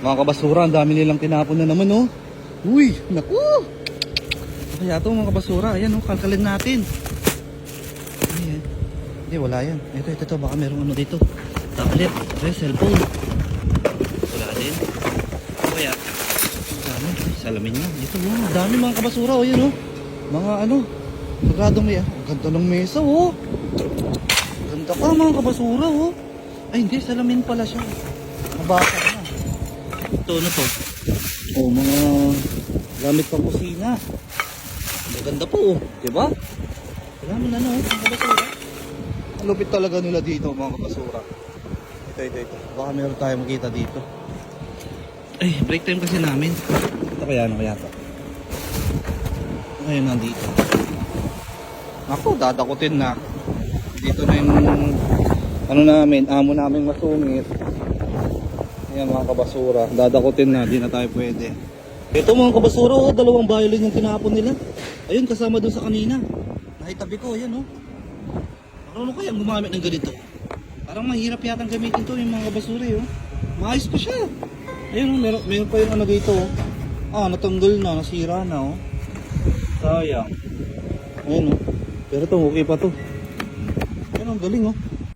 Mga kabasura, ang dami nilang tinapon na naman, oh. Uy, naku! Kaya ito mga kabasura, ayan, oh, kalkalin natin. Ayan. Hindi, wala yan. Ito, ito, ito, baka merong ano dito. Tablet, ay, cellphone. Wala din. Ano kaya? Dami, ay, salamin niya. Dito, oh, ang dami mga kabasura, oh, yan, oh. Mga ano, Sagadong may, ang ganda ng mesa, oh. Ganda pa mga kabasura, oh. Ay, hindi, salamin pala siya. Mabasa. Ito, ano to? Oh, mga gamit pang kusina. Maganda po, oh. Diba? Wala mo na, no, kabasura. Ang lupit talaga nila dito, mga kabasura. Ito, ito, ito. Baka meron tayo makita dito. Ay, break time kasi namin. Ito kaya, ano kaya to? Ito kaya nandito. Ako, dadakutin na. Dito na yung ano namin, amo namin masungit. Ayan mga kabasura. Dadakutin na, di na tayo pwede. Ito mga kabasura, oh, dalawang violin yung tinapon nila. Ayun, kasama dun sa kanina. Nakitabi ko, ayan oh. Ano kaya gumamit ng ganito? Parang mahirap yatang gamitin to yung mga kabasura eh, oh. Maayos pa siya. Ayun, oh, meron, meron pa yung ano dito. Oh. Ah, natanggal na, nasira na oh. Sayang. Ayun oh. Pero to, okay pa to. Ayun, ang galing oh.